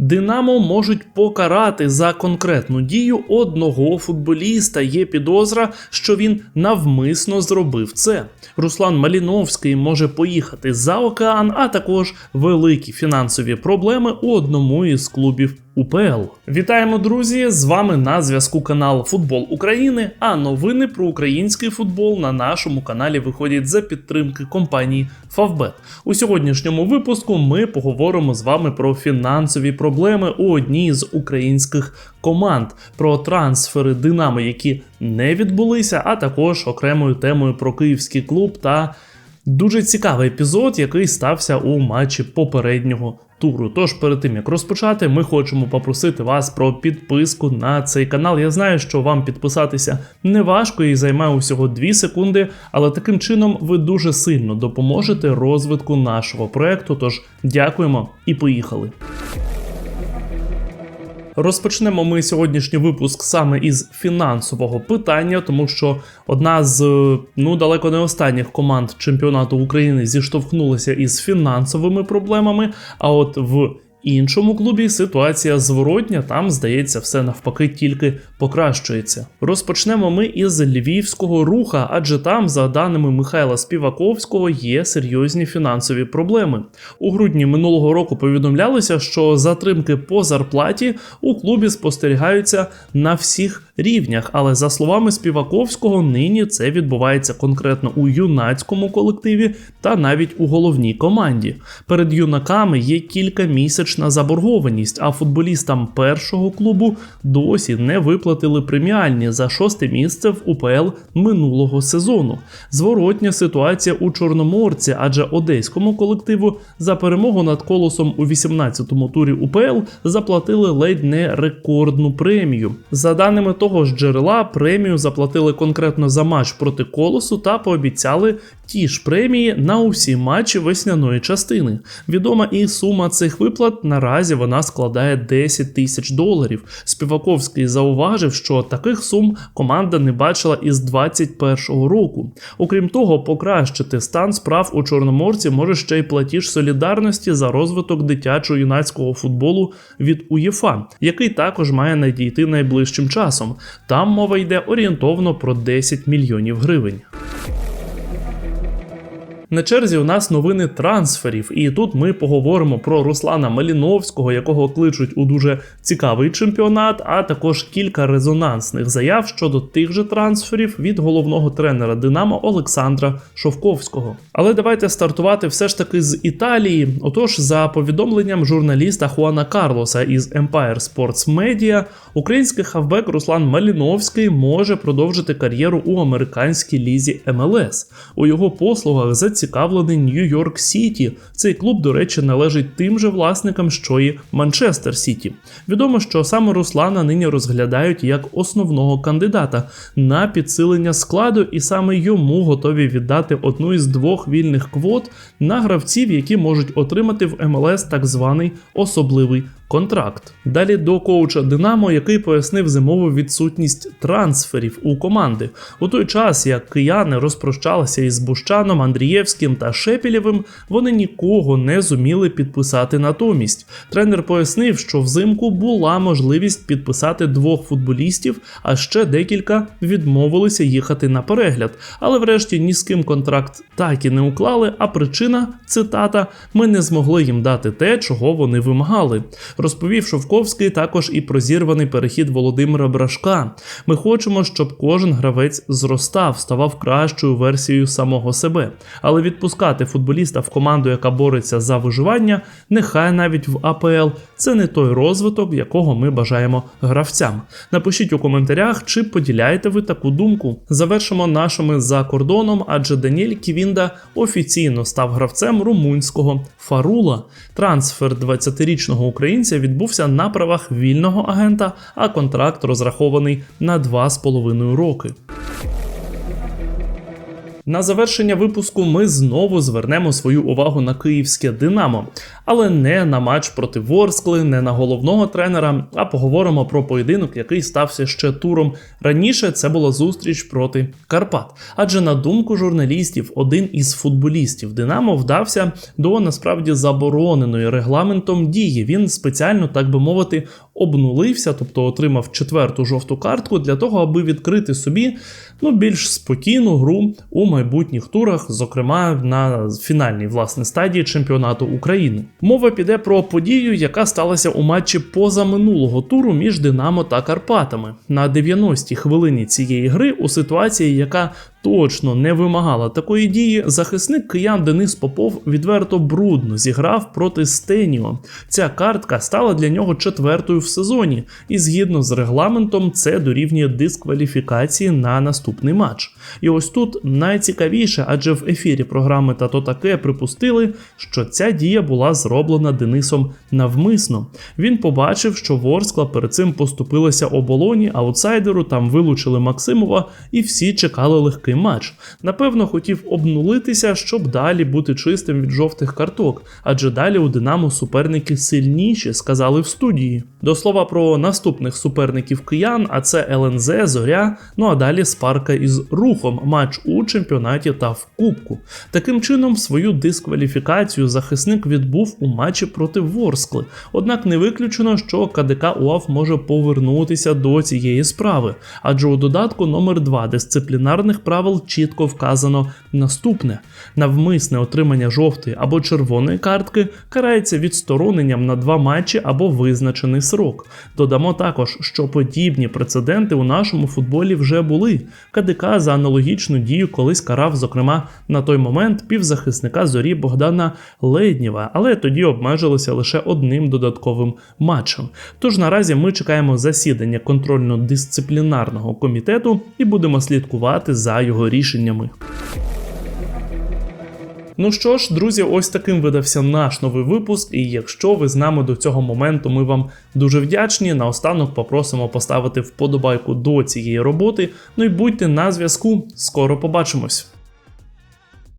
Динамо можуть покарати за конкретну дію одного футболіста. Є підозра, що він навмисно зробив це. Руслан Маліновський може поїхати за океан, а також великі фінансові проблеми у одному із клубів УПЛ. Вітаємо, друзі! З вами на зв'язку канал Футбол України. А новини про український футбол на нашому каналі виходять за підтримки компанії Favbet. У сьогоднішньому випуску ми поговоримо з вами про фінансові проблеми у одній з українських команд, про трансфери Динамо, які не відбулися, а також окремою темою про київський клуб та дуже цікавий епізод, який стався у матчі попереднього туру. Тож перед тим як розпочати, ми хочемо попросити вас про підписку на цей канал. Я знаю, що вам підписатися не важко і займе усього 2 секунди, але таким чином ви дуже сильно допоможете розвитку нашого проекту. Тож дякуємо і поїхали. Розпочнемо ми сьогоднішній випуск саме із фінансового питання, тому що одна з ну далеко не останніх команд чемпіонату України зіштовхнулася із фінансовими проблемами. А от в іншому клубі ситуація зворотня, там здається, все навпаки тільки покращується. Розпочнемо ми із львівського руха, адже там, за даними Михайла Співаковського, є серйозні фінансові проблеми. У грудні минулого року повідомлялося, що затримки по зарплаті у клубі спостерігаються на всіх рівнях. Але за словами Співаковського, нині це відбувається конкретно у юнацькому колективі та навіть у головній команді. Перед юнаками є кількамісячна заборгованість, а футболістам першого клубу досі не виплатили преміальні за шосте місце в УПЛ минулого сезону. Зворотня ситуація у Чорноморці, адже одеському колективу за перемогу над колосом у 18-му турі УПЛ заплатили ледь не рекордну премію. За даними того ж джерела, премію заплатили конкретно за матч проти колосу та пообіцяли ті ж премії на усі матчі весняної частини. Відома і сума цих виплат наразі вона складає 10 тисяч доларів. Співаковський зауважив, що таких сум команда не бачила із 21-го року. Окрім того, покращити стан справ у Чорноморці може ще й платіж солідарності за розвиток дитячо-юнацького футболу від УЄФА, який також має надійти найближчим часом. Там мова йде орієнтовно про 10 мільйонів гривень. На черзі у нас новини трансферів, і тут ми поговоримо про Руслана Маліновського, якого кличуть у дуже цікавий чемпіонат, а також кілька резонансних заяв щодо тих же трансферів від головного тренера Динамо Олександра Шовковського. Але давайте стартувати все ж таки з Італії. Отож, за повідомленням журналіста Хуана Карлоса із Empire Sports Media, український хавбек Руслан Маліновський може продовжити кар'єру у американській лізі МЛС. У його послугах за зацікавлений Нью-Йорк Сіті. Цей клуб, до речі, належить тим же власникам, що і Манчестер Сіті. Відомо, що саме Руслана нині розглядають як основного кандидата на підсилення складу, і саме йому готові віддати одну із двох вільних квот на гравців, які можуть отримати в МЛС так званий особливий контракт. Далі до коуча Динамо, який пояснив зимову відсутність трансферів у команди. У той час, як кияни розпрощалися із Бущаном, Андрієвським та Шепілєвим, вони нікого не зуміли підписати натомість. Тренер пояснив, що взимку була можливість підписати двох футболістів, а ще декілька відмовилися їхати на перегляд. Але врешті ні з ким контракт так і не уклали. А причина цитата: ми не змогли їм дати те, чого вони вимагали. Розповів Шовковський також і про зірваний перехід Володимира Брашка. Ми хочемо, щоб кожен гравець зростав, ставав кращою версією самого себе. Але відпускати футболіста в команду, яка бореться за виживання, нехай навіть в АПЛ це не той розвиток, якого ми бажаємо гравцям. Напишіть у коментарях, чи поділяєте ви таку думку. Завершимо нашими за кордоном, адже Даніель Ківінда офіційно став гравцем румунського Фарула. Трансфер 20-річного українця відбувся на правах вільного агента, а контракт розрахований на 2,5 роки. На завершення випуску ми знову звернемо свою увагу на київське Динамо, але не на матч проти Ворскли, не на головного тренера, а поговоримо про поєдинок, який стався ще туром. Раніше це була зустріч проти Карпат. Адже на думку журналістів, один із футболістів Динамо вдався до насправді забороненої регламентом дії. Він спеціально, так би мовити, обнулився, тобто отримав четверту жовту картку для того, аби відкрити собі ну, більш спокійну гру у майбутніх турах, зокрема на фінальній власне стадії чемпіонату України. Мова піде про подію, яка сталася у матчі позаминулого туру між Динамо та Карпатами. На 90-й хвилині цієї гри у ситуації, яка точно не вимагала такої дії, захисник киян Денис Попов відверто брудно зіграв проти Стеніо. Ця картка стала для нього четвертою в сезоні, і згідно з регламентом, це дорівнює дискваліфікації на наступний матч. І ось тут найцікавіше, адже в ефірі програми Тато таке припустили, що ця дія була зроблена Денисом навмисно. Він побачив, що Ворскла перед цим поступилася оболоні, аутсайдеру там вилучили Максимова, і всі чекали легкий матч. Напевно, хотів обнулитися, щоб далі бути чистим від жовтих карток, адже далі у Динамо суперники сильніші, сказали в студії. До слова про наступних суперників киян, а це ЛНЗ, Зоря, ну а далі Спарка із рухом, матч у чемпіонаті та в Кубку. Таким чином, свою дискваліфікацію захисник відбув у матчі проти Ворскли. Однак не виключено, що КДК УАФ може повернутися до цієї справи, адже у додатку номер 2 дисциплінарних правил чітко вказано наступне: навмисне отримання жовтої або червоної картки карається відстороненням на два матчі або визначений срок. Додамо також, що подібні прецеденти у нашому футболі вже були. КДК за аналогічну дію колись карав, зокрема, на той момент півзахисника зорі Богдана Леднєва, але тоді обмежилися лише одним додатковим матчем. Тож наразі ми чекаємо засідання контрольно-дисциплінарного комітету і будемо слідкувати за його рішеннями. Ну що ж, друзі, ось таким видався наш новий випуск. І якщо ви з нами до цього моменту, ми вам дуже вдячні. Наостанок попросимо поставити вподобайку до цієї роботи. Ну і будьте на зв'язку. Скоро побачимось.